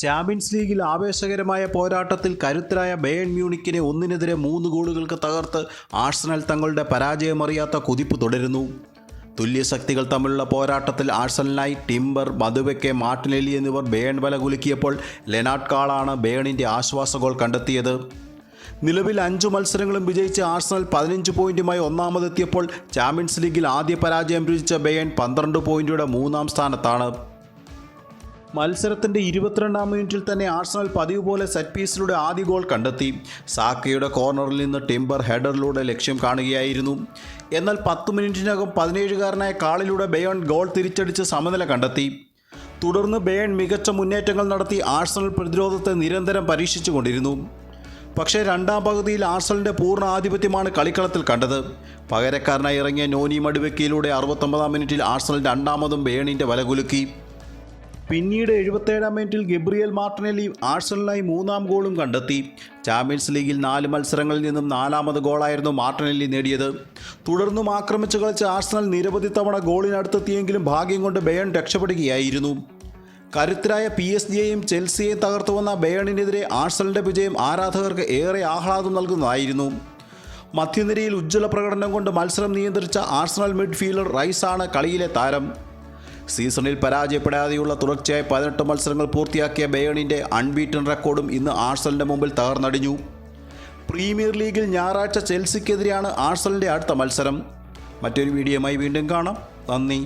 Champions ലീഗിൽ ആവേശകരമായ പോരാട്ടത്തിൽ കരുത്തരായ ബേൺ മ്യൂണിക്കിനെ ഒന്നിനെതിരെ മൂന്ന് ഗോളുകൾക്ക് തകർത്ത് ആഴ്സണൽ തങ്ങളുടെ പരാജയമറിയാത്ത കുതിപ്പ് തുടരുന്നു. തുല്യശക്തികൾ തമ്മിലുള്ള പോരാട്ടത്തിൽ ആഴ്സണലിനായി ടിംബർ മധുവെക്കെ മാർട്ടിനെലി എന്നിവർ ബേൺ വല കുലുക്കിയപ്പോൾ ലെനാർഡ് കാളാണ് ബേണിന്റെ ആശ്വാസ ഗോൾ കണ്ടെത്തിയത്. നിലവിൽ അഞ്ചു മത്സരങ്ങളും വിജയിച്ച് ആഴ്സണൽ പതിനഞ്ച് പോയിന്റുമായി ഒന്നാമതെത്തിയപ്പോൾ ചാമ്പ്യൻസ് ലീഗിൽ ആദ്യ പരാജയം രുചിച്ച ബേൺ പന്ത്രണ്ട് പോയിന്റുടെ മൂന്നാം സ്ഥാനത്താണ്. മത്സരത്തിന്റെ ഇരുപത്തിരണ്ടാം മിനിറ്റിൽ തന്നെ ആഴ്സണൽ പതിവ് പോലെ സെറ്റ് പീസിലൂടെ ആദ്യ ഗോൾ കണ്ടെത്തി. സാക്കയുടെ കോർണറിൽ നിന്ന് ടിംബർ ഹെഡറിലൂടെ ലക്ഷ്യം കാണുകയായിരുന്നു. എന്നാൽ പത്ത് മിനിറ്റിനകം പതിനേഴുകാരനായ കാളിലൂടെ ബെയോൺ ഗോൾ തിരിച്ചടിച്ച് സമനില കണ്ടെത്തി. തുടർന്ന് ബേൺ മികച്ച മുന്നേറ്റങ്ങൾ നടത്തി ആഴ്സണൽ പ്രതിരോധത്തെ നിരന്തരം പരീക്ഷിച്ചുകൊണ്ടിരുന്നു. പക്ഷേ രണ്ടാം പകുതിയിൽ ആഴ്സണലിന്റെ പൂർണ ആധിപത്യമാണ് കളിക്കളത്തിൽ കണ്ടത്. പകരക്കാരനായി ഇറങ്ങിയ നോനി മടുവെക്കിയിലൂടെ അറുപത്തൊമ്പതാം മിനിറ്റിൽ ആഴ്സണൽ രണ്ടാമതും ബേണിന്റെ വലകുലുക്കി. പിന്നീട് എഴുപത്തേഴാം മിനിറ്റിൽ ഗബ്രിയൽ മാർട്ടിനെല്ലി ആഴ്സണലിനായി മൂന്നാം ഗോളും കണ്ടെത്തി. ചാമ്പ്യൻസ് ലീഗിൽ നാല് മത്സരങ്ങളിൽ നിന്നും നാലാമത് ഗോളായിരുന്നു മാർട്ടിനെല്ലി നേടിയത്. തുടർന്നും ആക്രമിച്ചു കളിച്ച ആഴ്സണൽ നിരവധി തവണ ഗോളിനടുത്തെത്തിയെങ്കിലും ഭാഗ്യം കൊണ്ട് ബയൺ രക്ഷപ്പെടുകയായിരുന്നു. കരുത്തരായ പി എസ് ജിയെയും ചെൽസിയെയും തകർത്തു വന്ന ആഴ്സണലിന്റെ വിജയം ആരാധകർക്ക് ഏറെ ആഹ്ലാദം നൽകുന്നതായിരുന്നു. മധ്യനിരയിൽ ഉജ്ജ്വല പ്രകടനം കൊണ്ട് മത്സരം നിയന്ത്രിച്ച ആഴ്സണൽ മിഡ്ഫീൽഡർ റൈസാണ് കളിയിലെ താരം. സീസണിൽ പരാജയപ്പെടാതെയുള്ള തുടർച്ചയായ പതിനെട്ട് മത്സരങ്ങൾ പൂർത്തിയാക്കിയ ബേണിന്റെ അൺബീറ്റൺ റെക്കോർഡും ഇന്ന് ആഴ്സലിന്റെ മുമ്പിൽ തകർന്നടിഞ്ഞു. പ്രീമിയർ ലീഗിൽ ഞായറാഴ്ച ചെൽസിക്കെതിരെയാണ് ആഴ്സലിന്റെ അടുത്ത മത്സരം. മറ്റൊരു വീഡിയോയുമായി വീണ്ടും കാണാം. നന്ദി.